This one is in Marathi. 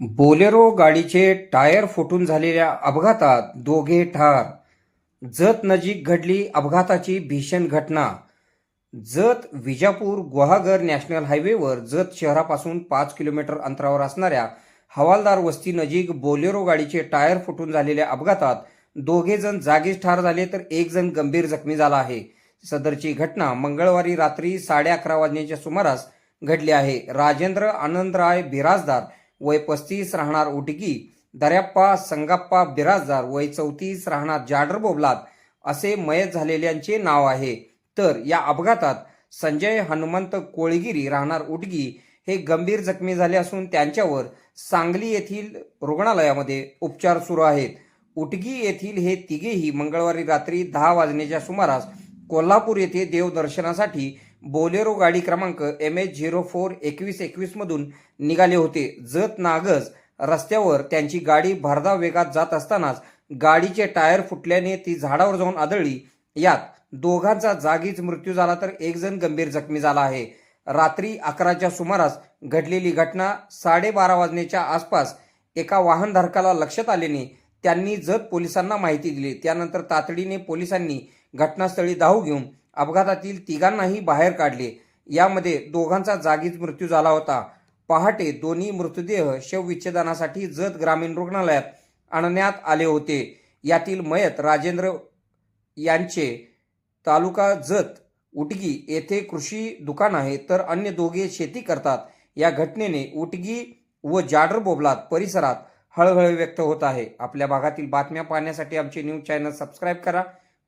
बोलेरो गाडीचे टायर फुटून झालेल्या अपघातात दोघे ठार. जत नजीक घडली अपघाताची भीषण घटना. जत विजापूर गुहागर नॅशनल हायवेवर जत शहरापासून पाच किलोमीटर अंतरावर असणाऱ्या हवालदार वस्ती नजीक बोलेरो गाडीचे टायर फुटून झालेल्या अपघातात दोघे जण जागीच ठार झाले तर एक जण गंभीर जखमी झाला आहे. सदरची घटना मंगळवारी रात्री साडे अकरा वाजण्याच्या सुमारास घडली आहे. राजेंद्र आनंदराय बिराजदार वय पस्तीस राहणार उटगी दर्याप्पा संगाप्पा बिराजदार वय चौतीस राहणार जाडर बोबलात असे मयत झालेल्यांचे नाव आहे. तर या अपघातात संजय हनुमंत कोळगिरी राहणार उटगी हे गंभीर जखमी झाले असून त्यांच्यावर सांगली येथील रुग्णालयामध्ये उपचार सुरू आहेत. उटगी येथील हे तिघेही मंगळवारी रात्री दहा वाजण्याच्या सुमारास कोल्हापूर येथे देवदर्शनासाठी बोलेरो गाडी क्रमांक एम एच झिरो फोर एकवीस एकवीस मधून निघाले होते. जत नागज रस्त्यावर त्यांची गाडी भरधाव वेगात जात असतानाच गाडीचे टायर फुटल्याने ती झाडावर जाऊन आदळली. यात दोघांचा जागीच मृत्यू झाला तर एक जण गंभीर जखमी झाला आहे. रात्री अकराच्या सुमारास घडलेली घटना साडेबारा वाजण्याच्या आसपास एका वाहनधारकाला लक्षात आल्याने त्यांनी जत पोलिसांना माहिती दिली. त्यानंतर तातडीने पोलिसांनी घटनास्थळी धाव घेऊन अपघातातील तिघांनाही बाहेर काढले. यामध्ये दोघांचा जागीच मृत्यू झाला होता. पहाटे दोन्ही मृतदेह शवविच्छेदनासाठी जत ग्रामीण रुग्णालयात आणण्यात आले होते. यातील मयत राजेंद्र यांचे तालुका जत उटगी येथे कृषी दुकान आहे तर अन्य दोघे शेती करतात. या घटनेने उटगी व जाडर बोबलात परिसरात हळहळ व्यक्त होत आहे. आपल्या भागातील बातम्या पाहण्यासाठी आमचे न्यूज चॅनल सबस्क्राईब करा.